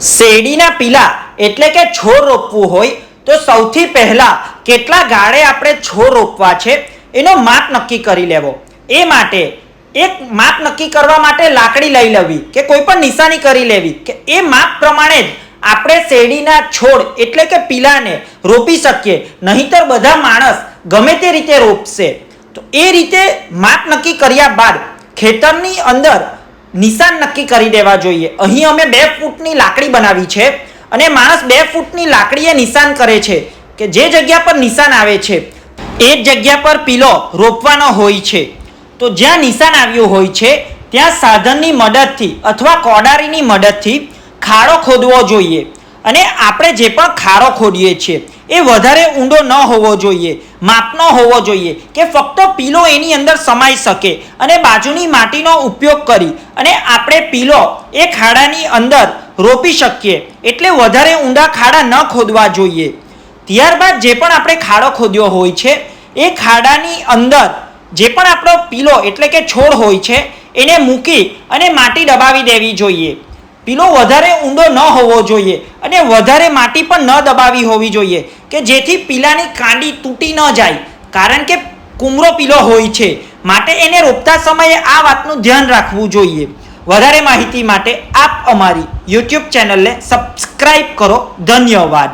શેરડીના પીલા એટલે કે છોડ રોપવું હોય, તો સૌથી પહેલાં કેટલા ગાળે આપણે છોડ રોપવા છે, એનો માપ નક્કી કરી લેવો. એ માટે, એક માપ નક્કી કરવા માટે લાકડી લઈ લેવી કે કોઈ પણ નિશાની કરી લેવી કે એ માપ પ્રમાણે જ આપણે શેરડીના છોડ એટલે કે પીલાને રોપી શકીએ. નહીંતર બધા માણસ ગમે તે રીતે રોપશે. તો એ રીતે માપ નક્કી કર્યા બાદ ખેતરની અંદર નિશાન નક્કી કરી દેવા જોઈએ. અહીં અમે બે ફૂટની લાકડી બનાવી છે અને માણસ બે ફૂટની લાકડીએ નિશાન કરે છે કે જે જગ્યા પર નિશાન આવે છે, એ જ જગ્યા પર પીલો રોપવાનો હોય છે. તો જ્યાં નિશાન આવ્યું હોય છે, ત્યાં સાધનની મદદથી અથવા કોડારીની મદદથી ખાડો ખોદવો જોઈએ. અને આપણે જે પણ ખાડો ખોદીએ છીએ, એ વધારે ઊંડો ન હોવો જોઈએ માપનો હોવો જોઈએ કે ફક્ત પીલો એની અંદર સમાઈ શકે અને બાજુની માટીનો ઉપયોગ કરી અને આપણે પીલો એ ખાડાની અંદર રોપી શકીએ એટલે વધારે ઊંડા ખાડા ન ખોદવા જોઈએ. ત્યારબાદ જે પણ આપણે ખાડો ખોદ્યો હોય છે, એ ખાડાની અંદર જે પણ આપણો પીલો એટલે કે છોડ હોય છે, એને મૂકી અને માટી દબાવી દેવી જોઈએ. પીલો વધારે ઊંડો ન હોવો જોઈએ અને વધારે માટી પણ ન દબાવી હોવી જોઈએ કે જેથી પીલાની કાંડી તૂટી ન જાય. કારણ કે કુમરો પીલો હોય છે. માટે એને રોપતા સમયે આ વાતનું ધ્યાન રાખવું જોઈએ. વધારે માહિતી માટે આપ અમારી યુટ્યુબ ચેનલને સબસ્ક્રાઈબ કરો. ધન્યવાદ.